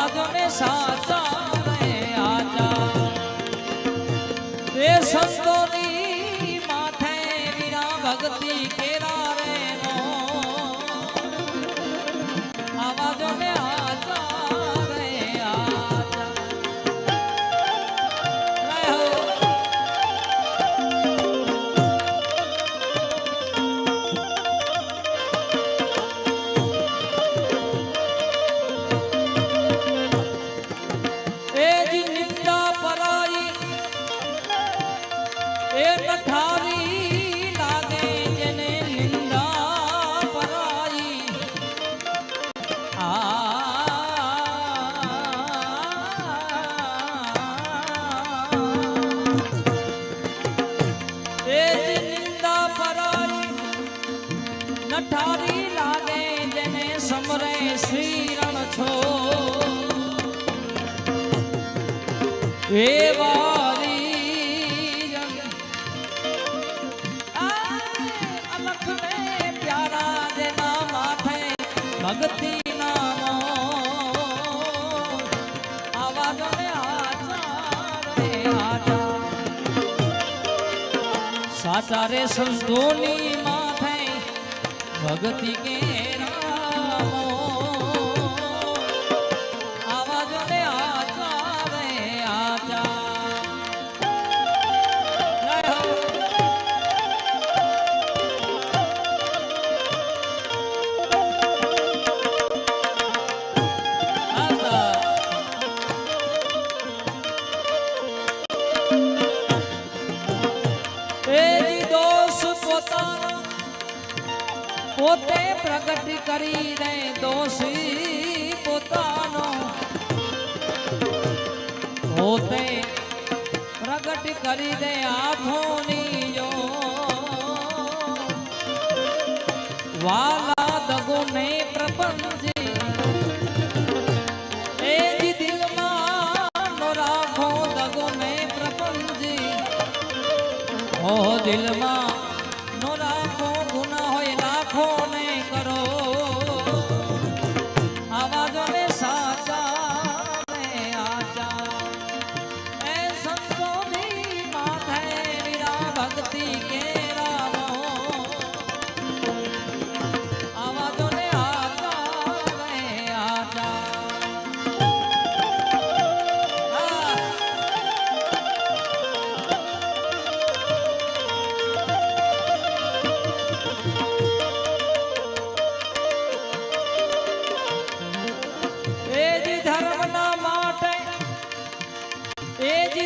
આવાજોને સાચા ભક્તિ નામો. આવાજ રે સાચા રે સંતોની માથે ભગતી કે પોતે પ્રગટ કરી દે દોષી પોતાનો. પોતે પ્રગટ કરી દે આંખોની જો વાલા દગો ને પ્રપંચી. દિલમાં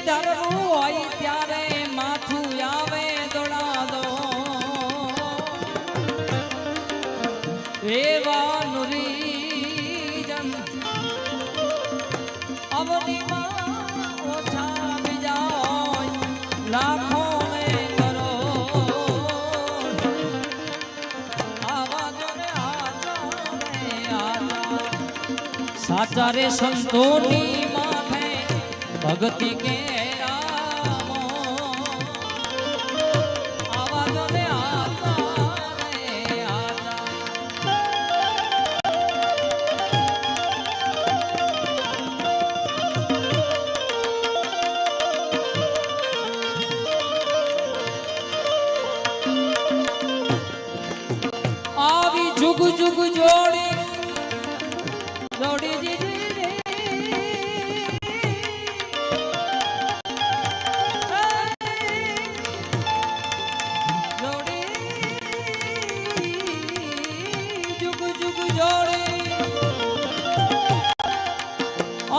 ધર્મ હોય ત્યારે માથું આવે દોડા દો એવા નુરી અવનીમાં સંતોની ભક્તિ કે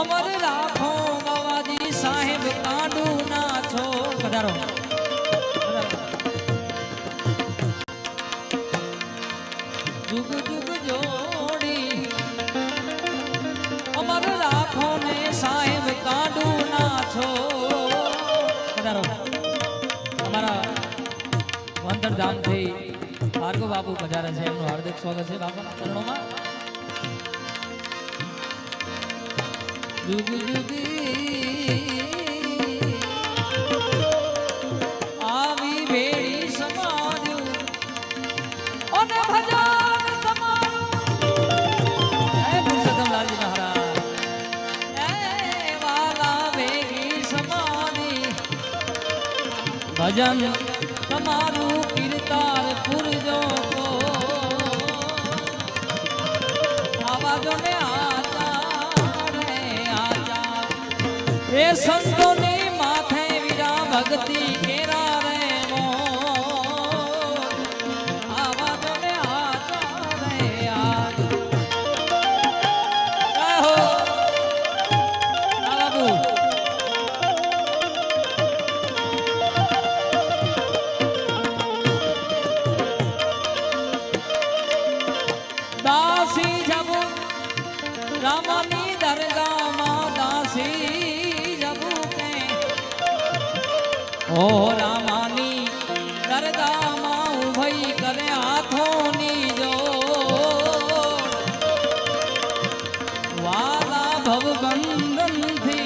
અમર રાખો બાવાજી સાહેબ કાંડુ ના છો પધારો. જુગ જુગ જોડી. અમર રાખો ને સાહેબ કાંડુ ના છો. પધારો. અમારા વંતર ધામથી ભાર્ગવ બાપુ પધારે છે. એમનું હાર્દિક સ્વાગત છે બાપાના ચરણોમાં. જુગ જુદી આવી ભેળી સમાજ ભજન તમારું. હે એ વાલા ભેળી સમાની ભજન તમારું કીર્તાર પુરજો કો આવાજો ને આ એ સંતોની માથે વીરા ભક્તિ કેરા ઓ રામાની દરગાહમાં ઉભઈ કરે હાથોની જોડ વાલા ભવબંધનથી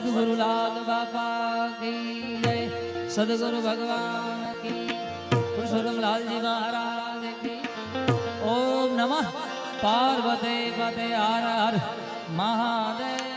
સદગુરુ લાલ બાપા કી જય સદગુરુ ભગવાન કી પુરુષોત્તમ લાલજી મહારાજ કી ઓમ નમઃ પાર્વતે પતે હર હર મહાદેવ